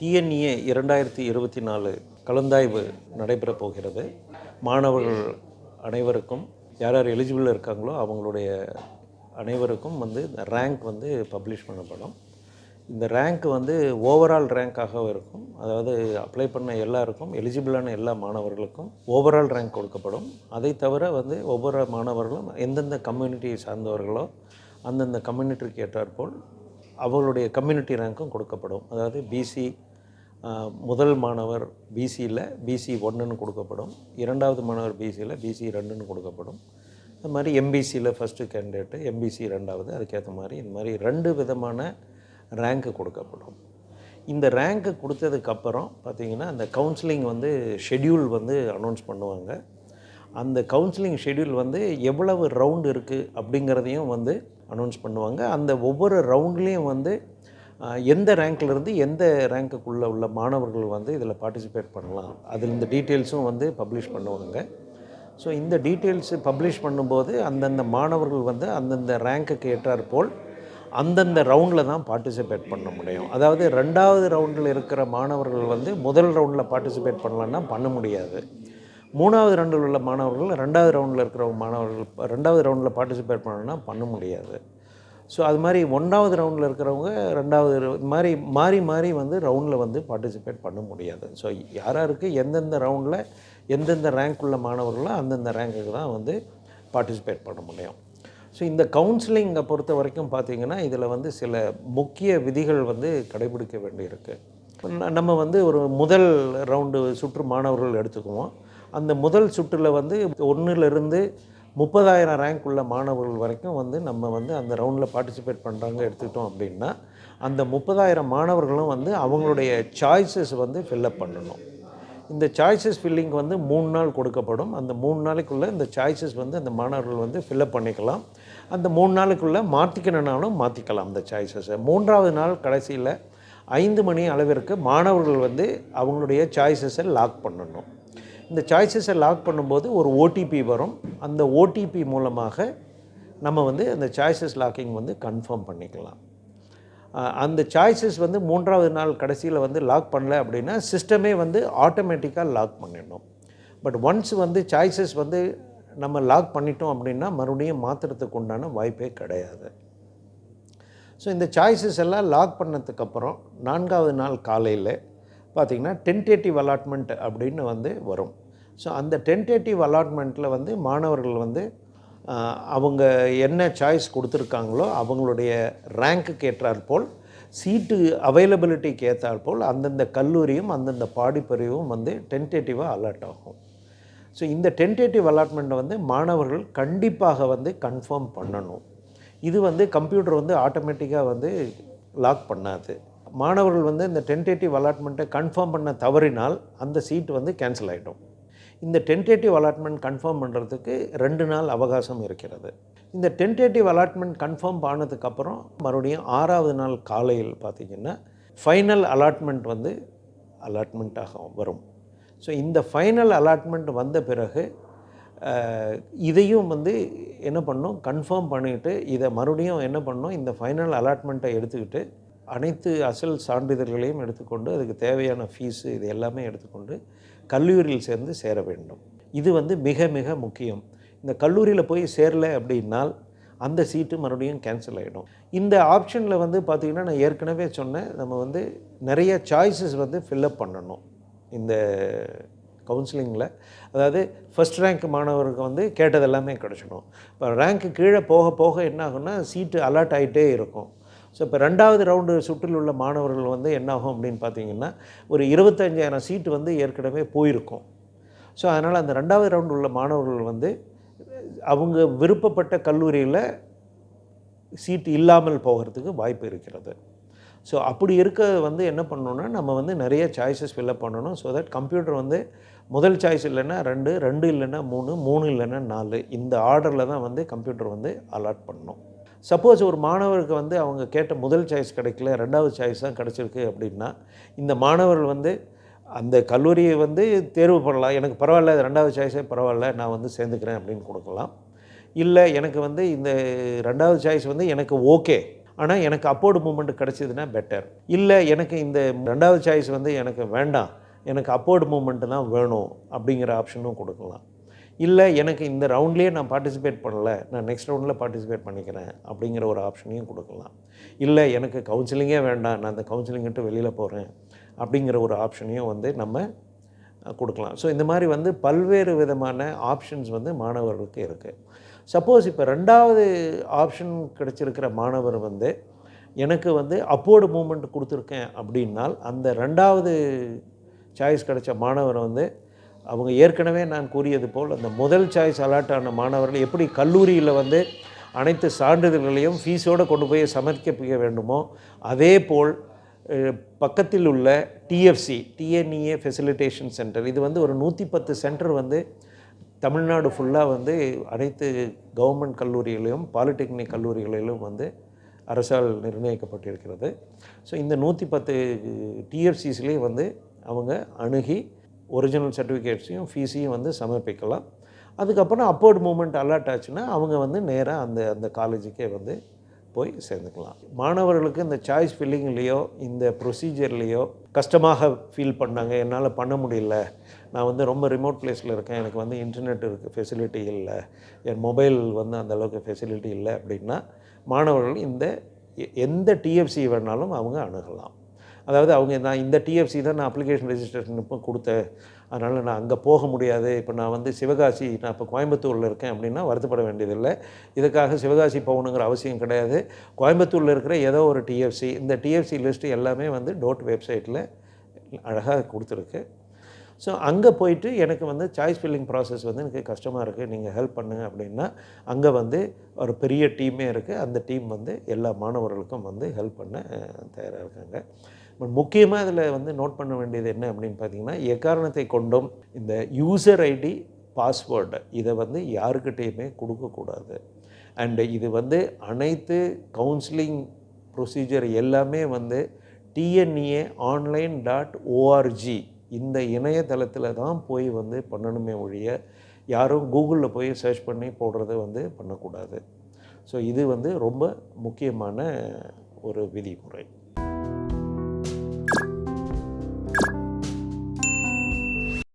TNEA இரண்டாயிரத்தி இருபத்தி நாலு கலந்தாய்வு நடைபெறப் போகிறது. மாணவர்கள் அனைவருக்கும் யார் யார் எலிஜிபிள் இருக்காங்களோ அவங்களுடைய அனைவருக்கும் வந்து இந்த ரேங்க் வந்து பப்ளிஷ் பண்ணப்படும். இந்த ரேங்க் வந்து ஓவரால் ரேங்காக இருக்கும். அதாவது அப்ளை பண்ண எல்லாருக்கும் எலிஜிபிளான எல்லா மாணவர்களுக்கும் ஓவரால் ரேங்க் கொடுக்கப்படும். அதை தவிர வந்து ஒவ்வொரு மாணவர்களும் எந்தெந்த கம்யூனிட்டியை சார்ந்தவர்களோ அந்தந்த கம்யூனிட்டிக்கு ஏற்றாற்போல் அவர்களுடைய கம்யூனிட்டி ரேங்க்கும் கொடுக்கப்படும். அதாவது பிசி முதல் மாணவர் பிசியில் பிசி ஒன்றுன்னு கொடுக்கப்படும். இரண்டாவது மாணவர் பிசியில் பிசி ரெண்டுன்னு கொடுக்கப்படும். இந்த மாதிரி எம்பிசியில் ஃபஸ்ட்டு கேண்டிடேட்டு எம்பிசி ரெண்டாவது அதுக்கேற்ற மாதிரி இந்த மாதிரி ரெண்டு விதமான ரேங்க்கு கொடுக்கப்படும். இந்த ரேங்க்கு கொடுத்ததுக்கப்புறம் பார்த்திங்கன்னா அந்த கவுன்சிலிங் வந்து ஷெட்யூல் வந்து அனௌன்ஸ் பண்ணுவாங்க. அந்த கவுன்சிலிங் ஷெட்யூல் வந்து எவ்வளவு ரவுண்டு இருக்குது அப்படிங்கிறதையும் வந்து அனௌன்ஸ் பண்ணுவாங்க. அந்த ஒவ்வொரு ரவுண்ட்லேயும் வந்து எந்த ரேங்க்லேருந்து எந்த ரேங்க்குள்ளே உள்ள மாணவர்கள் வந்து இதில் பார்ட்டிசிபேட் பண்ணலாம்? அதில் இந்த டீட்டெயில்ஸும் வந்து பப்ளிஷ் பண்ணுவாங்க. ஸோ இந்த டீட்டெயில்ஸு பப்ளிஷ் பண்ணும்போது அந்தந்த மாணவர்கள் வந்து அந்தந்த ரேங்க்குக்கு ஏற்றாற்போல் அந்தந்த ரவுண்டில் தான் பார்ட்டிசிபேட் பண்ண முடியும். அதாவது ரெண்டாவது ரவுண்டில் இருக்கிற மாணவர்கள் வந்து முதல் ரவுண்டில் பார்ட்டிசிபேட் பண்ணலான்னா பண்ண முடியாது. மூணாவது ரவுண்டில் உள்ள மாணவர்கள் ரெண்டாவது ரவுண்டில் இருக்கிற மாணவர்கள் ரெண்டாவது ரவுண்டில் பார்ட்டிசிபேட் பண்ணணும்னா பண்ண முடியாது. ஸோ அது மாதிரி ஒன்றாவது ரவுண்டில் இருக்கிறவங்க ரெண்டாவது மாதிரி மாறி மாறி வந்து ரவுண்டில் வந்து பார்ட்டிசிபேட் பண்ண முடியாது. ஸோ யாராருக்கு எந்தெந்த ரவுண்டில் எந்தெந்த ரேங்க் உள்ள மாணவர்களோ அந்தந்த ரேங்க்குக்கு தான் வந்து பார்ட்டிசிபேட் பண்ண முடியும். ஸோ இந்த கவுன்சிலிங்கை பொறுத்த வரைக்கும் பார்த்தீங்கன்னா இதில் வந்து சில முக்கிய விதிகள் வந்து கடைபிடிக்க வேண்டியிருக்கு. ந- நம்ம வந்து ஒரு முதல் ரவுண்டு சுற்று மாணவர்கள் எடுத்துக்குவோம். அந்த முதல் சுற்றில் வந்து ஒன்றுலேருந்து முப்பதாயிரம் ரேங்க் உள்ள மாணவர்கள் வரைக்கும் வந்து நம்ம வந்து அந்த ரவுண்டில் பார்ட்டிசிபேட் பண்ணுறாங்க எடுத்துக்கிட்டோம் அப்படின்னா அந்த முப்பதாயிரம் மாணவர்களும் வந்து அவங்களுடைய சாய்ஸஸ் வந்து ஃபில்லப் பண்ணணும். இந்த சாய்ஸஸ் ஃபில்லிங் வந்து மூணு நாள் கொடுக்கப்படும். அந்த மூணு நாளைக்குள்ளே இந்த சாய்ஸஸ் வந்து அந்த மாணவர்கள் வந்து ஃபில்லப் பண்ணிக்கலாம். அந்த மூணு நாளுக்குள்ளே மாற்றிக்கணுன்னாலும் மாற்றிக்கலாம் அந்த சாய்ஸஸை மூன்றாவது நாள் கடைசியில் ஐந்து மணி அளவிற்கு மாணவர்கள் வந்து அவங்களுடைய சாய்ஸஸை லாக் பண்ணணும். இந்த சாய்ஸஸை லாக் பண்ணும்போது ஒரு ஓடிபி வரும். அந்த ஓடிபி மூலமாக நம்ம வந்து அந்த சாய்ஸஸ் லாக்கிங் வந்து கன்ஃபார்ம் பண்ணிக்கலாம். அந்த சாய்ஸஸ் வந்து மூன்றாவது நாள் கடைசியில் வந்து லாக் பண்ணல அப்படின்னா சிஸ்டமே வந்து ஆட்டோமேட்டிக்காக லாக் பண்ணிடணும். பட் ஒன்ஸ் வந்து சாய்ஸஸ் வந்து நம்ம லாக் பண்ணிட்டோம் அப்படின்னா மறுபடியும் மாற்றுறதுக்கு உண்டான வாய்ப்பே கிடையாது. ஸோ இந்த சாய்ஸஸ் எல்லாம் லாக் பண்ணதுக்கப்புறம் நான்காவது நாள் காலையில் பார்த்திங்கன்னா டென்டேட்டிவ் அலாட்மெண்ட் அப்படின்னு வந்து வரும். ஸோ அந்த டென்டேட்டிவ் அலாட்மெண்ட்டில் வந்து மாணவர்கள் வந்து அவங்க என்ன சாய்ஸ் கொடுத்துருக்காங்களோ அவங்களுடைய ரேங்க்குக்கு ஏற்றாற்போல் சீட்டு அவைலபிலிட்டிக்கு ஏற்றாற்போல் அந்தந்த கல்லூரியும் அந்தந்த பாடிப்பிரிவும் வந்து டென்டேட்டிவாக அலாட் ஆகும். ஸோ இந்த டென்டேட்டிவ் அலாட்மெண்ட்டை வந்து மாணவர்கள் கண்டிப்பாக வந்து கன்ஃபார்ம் பண்ணணும். இது வந்து கம்ப்யூட்டர் வந்து ஆட்டோமேட்டிக்காக வந்து லாக் பண்ணாது. மாணவர்கள் வந்து இந்த டென்டேட்டிவ் அலாட்மெண்ட்டை கன்ஃபார்ம் பண்ண தவறினால் அந்த சீட் வந்து கேன்சல் ஆகிடும் இந்த டென்டேட்டிவ் அலாட்மெண்ட் கன்ஃபார்ம் பண்ணுறதுக்கு ரெண்டு நாள் அவகாசம் இருக்கிறது. இந்த டென்டேட்டிவ் அலாட்மெண்ட் கன்ஃபார்ம் ஆனதுக்கப்புறம் மறுபடியும் ஆறாவது நாள் காலையில் பார்த்திங்கன்னா ஃபைனல் அலாட்மெண்ட் வந்து அலாட்மெண்ட்டாக வரும். ஸோ இந்த ஃபைனல் அலாட்மெண்ட் வந்த பிறகு இதையும் வந்து என்ன பண்ணணும் கன்ஃபார்ம் பண்ணிவிட்டு இதை மறுபடியும் என்ன பண்ணணும் இந்த ஃபைனல் அலாட்மெண்ட்டை எடுத்துக்கிட்டு அனைத்து அசல் சான்றிதழ்களையும் எடுத்துக்கொண்டு அதுக்கு தேவையான ஃபீஸு இது எல்லாமே எடுத்துக்கொண்டு கல்லூரியில் சேர்ந்து சேர வேண்டும். இது வந்து மிக மிக முக்கியம். இந்த கல்லூரியில் போய் சேரல அப்படின்னால் அந்த சீட்டு மறுபடியும் கேன்சல் ஆகிடும் இந்த ஆப்ஷனில் வந்து பார்த்திங்கன்னா நான் ஏற்கனவே சொன்னேன் நம்ம வந்து நிறைய சாய்ஸஸ் வந்து ஃபில்லப் பண்ணணும். இந்த கவுன்சிலிங்கில் அதாவது ஃபஸ்ட் ரேங்க் மாணவருக்கு வந்து கேட்டது எல்லாமே கிடச்சிடும். இப்போ ரேங்க்கு கீழே போக போக என்ன ஆகும்னா சீட்டு அலாட் ஆகிட்டே இருக்கும். ஸோ இப்போ ரெண்டாவது ரவுண்டு சுற்றில் உள்ள மாணவர்கள் வந்து என்னாகும் அப்படின்னு பார்த்தீங்கன்னா ஒரு இருபத்தஞ்சாயிரம் சீட்டு வந்து ஏற்கனவே போயிருக்கும். ஸோ அதனால் அந்த ரெண்டாவது ரவுண்டு உள்ள மாணவர்கள் வந்து அவங்க விருப்பப்பட்ட கல்லூரியில் சீட்டு இல்லாமல் போகிறதுக்கு வாய்ப்பு இருக்கிறது. ஸோ அப்படி இருக்க வந்து என்ன பண்ணணும்னா நம்ம வந்து நிறைய சாய்ஸஸ் ஃபில்லப் பண்ணணும். ஸோ தட் கம்ப்யூட்டர் வந்து முதல் சாய்ஸ் இல்லைன்னா ரெண்டு ரெண்டு இல்லைன்னா மூணு மூணு இல்லைன்னா நாலு. இந்த ஆர்டரில் தான் வந்து கம்ப்யூட்டர் வந்து அலாட் பண்ணணும் சப்போஸ் ஒரு மாணவருக்கு வந்து அவங்க கேட்ட முதல் சாய்ஸ் கிடைக்கல ரெண்டாவது சாய்ஸ் தான் கிடச்சிருக்கு அப்படின்னா இந்த மாணவர்கள் வந்து அந்த கல்லூரியை வந்து தேர்வு பண்ணலாம். எனக்கு பரவாயில்ல ரெண்டாவது சாய்ஸே பரவாயில்ல நான் வந்து சேர்ந்துக்கிறேன் அப்படின்னு கொடுக்கலாம். இல்லை எனக்கு வந்து இந்த ரெண்டாவது சாய்ஸ் வந்து எனக்கு ஓகே ஆனால் எனக்கு அப்போர்டு மூமெண்ட் கிடச்சிதுன்னா பெட்டர் இல்லை எனக்கு இந்த ரெண்டாவது சாய்ஸ் வந்து எனக்கு வேண்டாம். எனக்கு அப்போர்டு மூமெண்ட்டு தான் வேணும் அப்படிங்கிற ஆப்ஷனும் கொடுக்கலாம். இல்லை எனக்கு இந்த ரவுண்ட்லேயே நான் பார்ட்டிசிபேட் பண்ணலை நான் நெக்ஸ்ட் ரவுண்டில் பார்ட்டிசிபேட் பண்ணிக்கிறேன் அப்படிங்கிற ஒரு ஆப்ஷனையும் கொடுக்கலாம். இல்லை எனக்கு கவுன்சிலிங்கே வேண்டாம் நான் அந்த கவுன்சிலிங்கிட்டு வெளியில் போகிறேன் அப்படிங்கிற ஒரு ஆப்ஷனையும் வந்து நம்ம கொடுக்கலாம். ஸோ இந்த மாதிரி வந்து பல்வேறு விதமான ஆப்ஷன்ஸ் வந்து மாணவர்களுக்கு இருக்குது சப்போஸ் இப்போ ரெண்டாவது ஆப்ஷன் கிடச்சிருக்கிற மாணவர் வந்து எனக்கு வந்து அப்போர்டு மூமெண்ட் கொடுத்துருக்கேன் அப்படின்னால் அந்த ரெண்டாவது சாய்ஸ் கிடைச்ச மாணவர் வந்து அவங்க ஏற்கனவே நான் கூறியது போல் அந்த முதல் சாய்ஸ் அலாட் ஆன மாணவர்கள் எப்படி கல்லூரியில் வந்து அனைத்து சான்றிதழ்களையும் ஃபீஸோடு கொண்டு போய் சமர்ப்பிக்க வேண்டுமோ அதே போல் பக்கத்தில் உள்ள டிஎஃப்சி டிஎன்இஏ ஃபெசிலிட்டேஷன் சென்டர் இது வந்து ஒரு நூற்றி பத்து சென்டர் வந்து தமிழ்நாடு ஃபுல்லாக வந்து அனைத்து கவர்மெண்ட் கல்லூரிகளிலும் பாலிடெக்னிக் கல்லூரிகளிலும் வந்து அரசால் நிர்ணயிக்கப்பட்டிருக்கிறது. ஸோ இந்த நூற்றி பத்து டிஎஃப்சிஸ்லேயும் வந்து அவங்க அணுகி ஒரிஜினல் சர்டிஃபிகேட்ஸையும் ஃபீஸையும் வந்து சமர்ப்பிக்கலாம். அதுக்கப்புறம் அப்போர்ட் மூமெண்ட் அலர்ட் ஆச்சுன்னா அவங்க வந்து நேராக அந்த அந்த காலேஜுக்கே வந்து போய் சேர்ந்துக்கலாம். மாணவர்களுக்கு இந்த சாய்ஸ் ஃபில்லிங்லேயோ இந்த ப்ரொசீஜர்லேயோ கஷ்டமாக ஃபீல் பண்ணாங்க என்னால் பண்ண முடியல. நான் வந்து ரொம்ப ரிமோட் பிளேஸில் இருக்கேன் எனக்கு வந்து இன்டர்நெட் இருக்குது ஃபெசிலிட்டி இல்லை. என் மொபைல் வந்து அந்தளவுக்கு ஃபெசிலிட்டி இல்லை அப்படின்னா மாணவர்கள் இந்த எ- எந்த டிஎஃப்சி வேணாலும் அவங்க அணுகலாம். அதாவது அவங்க நான் இந்த டிஎஃப்சி தான் நான் அப்ளிகேஷன் ரெஜிஸ்ட்ரேஷன் இப்போ கொடுத்தேன். அதனால் நான் அங்கே போக முடியாது. இப்போ நான் வந்து சிவகாசி நான் இப்போ கோயம்புத்தூரில் இருக்கேன் அப்படின்னா வருத்தப்பட வேண்டியதில்லை. இதுக்காக சிவகாசி போகணுங்கிற அவசியம் கிடையாது. கோயம்புத்தூரில் இருக்கிற ஏதோ ஒரு டிஎஃப்சி இந்த டிஎஃப்சி லிஸ்ட்டு எல்லாமே வந்து டோட் வெப்சைட்டில் அழகாக கொடுத்துருக்கு. ஸோ அங்கே போயிட்டு எனக்கு வந்து சாய்ஸ் ஃபில்லிங் ப்ராசஸ் வந்து எனக்கு கஷ்டமாக இருக்குது நீங்கள் ஹெல்ப் பண்ணுங்க அப்படின்னா அங்கே வந்து ஒரு பெரிய டீமே இருக்குது அந்த டீம் வந்து எல்லா மாணவர்களுக்கும் வந்து ஹெல்ப் பண்ண தயாராக இருக்காங்க. பட் முக்கியமாக இதில் வந்து நோட் பண்ண வேண்டியது என்ன அப்படின்னு பார்த்தீங்கன்னா எக்காரணத்தை கொண்டும் இந்த யூசர் ஐடி பாஸ்வேர்டு இதை வந்து யாருக்கிட்டேயுமே கொடுக்கக்கூடாது. அண்டு இது வந்து அனைத்து கவுன்சிலிங் ப்ரொசீஜர் எல்லாமே வந்து டிஎன்இஏ ஆன்லைன் டாட் ஓஆர்ஜி இந்த இணையதளத்தில் தான் போய் வந்து பண்ணணுமே ஒழிய யாரும் கூகுளில் போய் சர்ச் பண்ணி போடுறத வந்து பண்ணக்கூடாது. ஸோ இது வந்து ரொம்ப முக்கியமான ஒரு விதிமுறை.